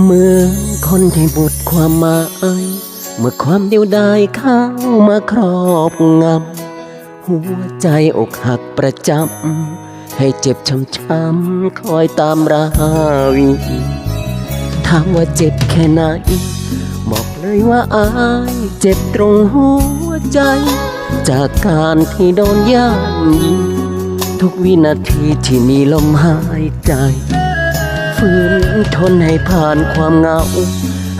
เหมือนคนที่บุดความหมายเมื่อความเดียวดายเข้ามาครอบงำหัวใจอกหักประจำให้เจ็บช้ำๆคอยตามราวีถามว่าเจ็บแค่ไหน บอกเลยว่าอายเจ็บตรงหัวใจ จากการที่โดนย่ำยิงทุกวินาทีที่มีลมหายใจ ฝืนทนให้ผ่านความเหงา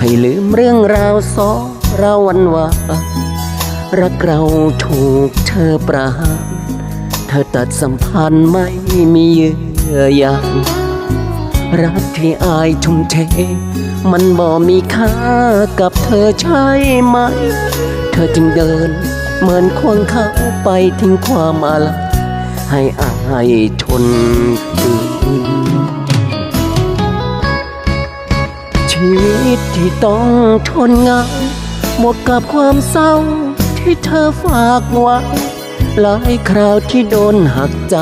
ให้ลืมเรื่องราวสองเราวันวานรักเราถูกเธอประหารเธอตัดสัมพันธ์ไม่มีเยื่อใยรักที่อายทุ่มเท มันบ่มีค่ากับเธอใช่ไหม เธอจึงเดินเหมือนควงเขาไปทิ้งความอะไรให้อายทนฝื ชีวิตที่ต้องทนงาบวกกับความเศร้าที่เธอฝากไว้หลายคราวที่โดนหักใจ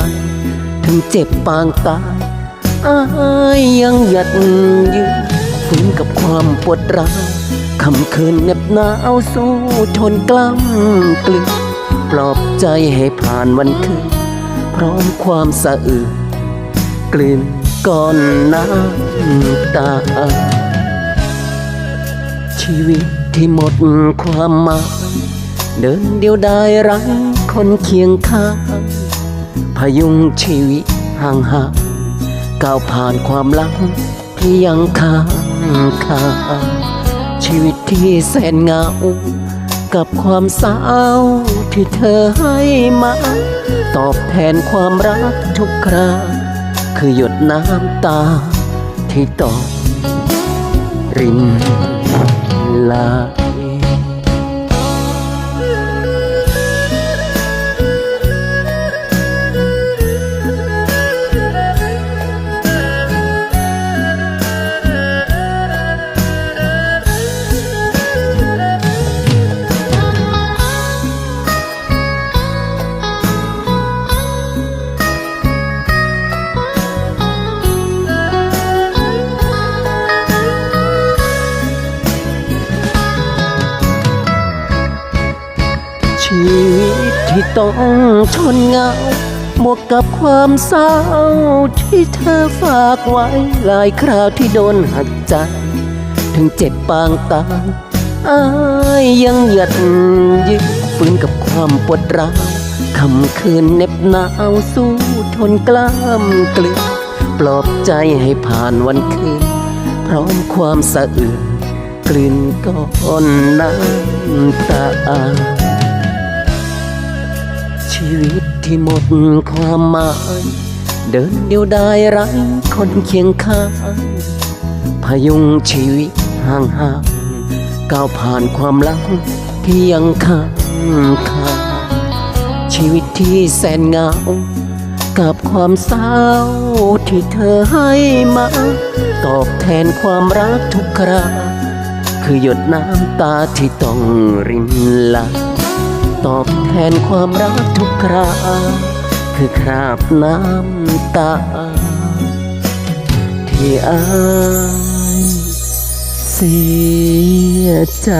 ถึงเจ็บปางตายอายยังหยัดยืนฝืนกับความปวดร้าวคำคืนเหน็บหนาวสู้ทนกล้ำกลืนปลอบใจให้ผ่านวันคืน พร้อมความสะอื้นกลืนก้อนน้ำตา ชีวิตที่หมดความหมาย เดินเดียวดายไร้คนเคียงข้าง พยุงชีวิตห่างหาก้าวผ่านความลังที่ยังค้างคาชีวิตที่แสนเหงา กับความเศร้าที่เธอให้มา ตอบแทนความรักทุกครา คือหยดน้ำตาที่ตกริน ไที่ต้องทนเหงาบวกกับความเศร้า ที่เธอฝากไว้หลายคราวที่โดนหักใจ ถึงเจ็บปางตายอายยังหยัดยืนฝืนกับความปวดร้าวคำคืนเน็บหนาวสู้ทนกล้ามกลืนปลอบใจให้ผ่านวันคืน พร้อมความสะอื้นกลืนก้อนน้ำตา ชีวิตที่หมดความหมาย เดินเดียวดายไร้คนเคียงข้างพยุงชีวิตห่างห่างก้าวผ่านความลังที่ยังค้างคาชีวิตที่แสนเหงา กับความเศร้าที่เธอให้มา ตอบแทนความรักทุกครา คือหยดน้ำตาที่ต้องรินไหล ตอบแทนความรักทุกคราคือคราบน้ำตา ที่อายเสียใจ